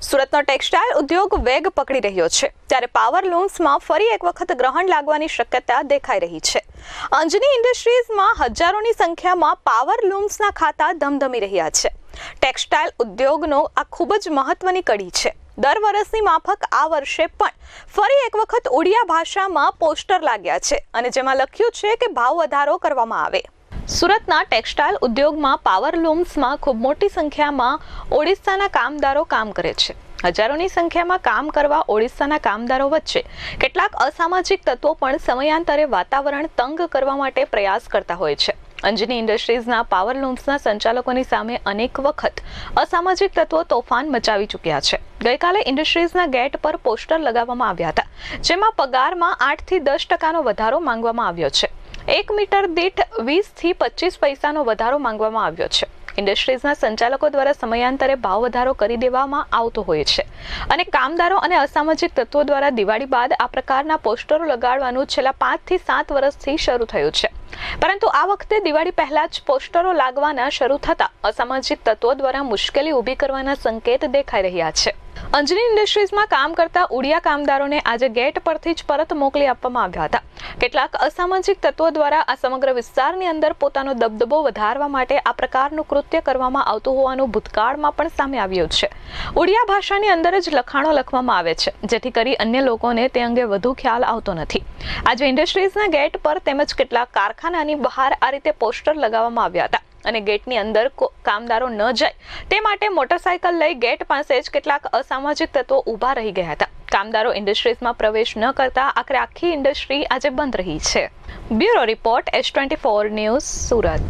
સુરતનો ટેક્સટાઇલ ઉદ્યોગ વેગ પકડી રહ્યો છે. ત્યારે પાવર લૂમ્સમાં ફરી એક વખત ગ્રહણ લાગવાની શક્યતા દેખાઈ રહી છે. અંજની ઇન્ડસ્ટ્રીઝમાં હજારોની સંખ્યામાં પાવર લૂમ્સના ખાતા ધમધમી રહ્યા છે. ટેક્સટાઇલ ઉદ્યોગનો આ ખૂબ જ મહત્વની કડી છે. દર વર્ષની માફક આ વર્ષે પણ ફરી એક વખત ઓડિયા ભાષામાં પોસ્ટર લાગ્યા છે અને જેમાં લખ્યું છે કે ભાવ વધારો કરવામાં આવે. સુરતના ટેક્સટાઇલ ઉદ્યોગમાં પાવર લૂમ્સમાં ખૂબ મોટી સંખ્યામાં ઓડિશાના કામદારો કામ કરે છે. હજારોની સંખ્યામાં કામ કરવા ઓડિશાના કામદારો વચ્ચે કેટલાક અસામાજિક તત્વો પણ સમયાંતરે વાતાવરણ તંગ કરવા માટે પ્રયાસ કરતા હોય છે. અંજની ઇન્ડસ્ટ્રીઝના પાવર લૂમ્સના સંચાલકોની સામે અનેક વખત અસામાજિક તત્વો તોફાન મચાવી ચૂક્યા છે. ગઈકાલે ઇન્ડસ્ટ્રીઝના ગેટ પર પોસ્ટર લગાવવામાં આવ્યા હતા, જેમાં પગારમાં આઠથી દસ ટકાનો વધારો માંગવામાં આવ્યો છે. એક મીટર દીઠ વીસથી પચીસ પૈસાનો વધારો માંગવામાં આવ્યો છે. ઇન્ડસ્ટ્રીઝના સંચાલકો દ્વારા સમયાંતરે ભાવ વધારો કરી દેવામાં આવતો હોય છે. અને કામદારો અને અસામાજિક તત્વો દ્વારા દિવાળી બાદ આ પ્રકારના પોસ્ટરો લગાડવાનું છેલ્લા પાંચથી સાત વર્ષથી શરૂ થયું છે. પરંતુ આ વખતે દિવાળી પહેલા જ પોસ્ટરો લાગવાના શરૂ થતા અસામાજિક તત્વો દ્વારા મુશ્કેલી ઊભી કરવાના સંકેત દેખાઈ રહ્યા છે. અંજની ઇન્ડસ્ટ્રીઝમાં કામ કરતા ઉડિયા કામદારોને આજે ગેટ પરથી જ પરત મોકલી આપવામાં આવ્યા હતા. કેટલાક અસામાજિક તત્વો દ્વારા આ સમગ્ર વિસ્તારની અંદર પોતાનો દબદબો વધારવા માટે આ પ્રકારનું કૃત્ય કરવામાં આવતું હોવાનું ભૂતકાળમાં પણ સામે આવ્યું છે. ઉડિયા ભાષાની અંદર જ લખાણો લખવામાં આવે છે, જેથી કરી અન્ય લોકોને તે અંગે વધુ ખ્યાલ આવતો નથી. આજે ઇન્ડસ્ટ્રીઝના ગેટ પર તેમજ કેટલાક કારખાનાની બહાર આ રીતે પોસ્ટર લગાવવામાં આવ્યા હતા. અને ગેટની અંદર કામદારો ન જાય. તે માટે મોટરસાયકલ લઈ ગેટ પાસે જ કેટલાક અસામાજિક તત્વો ઊભા રહી ગયા હતા. કામદારો ઇન્ડસ્ટ્રીઝમાં પ્રવેશ ન કરતા આખરે આખી ઇન્ડસ્ટ્રી આજે બંધ રહી છે. Bureau report, S twenty four news, Surat.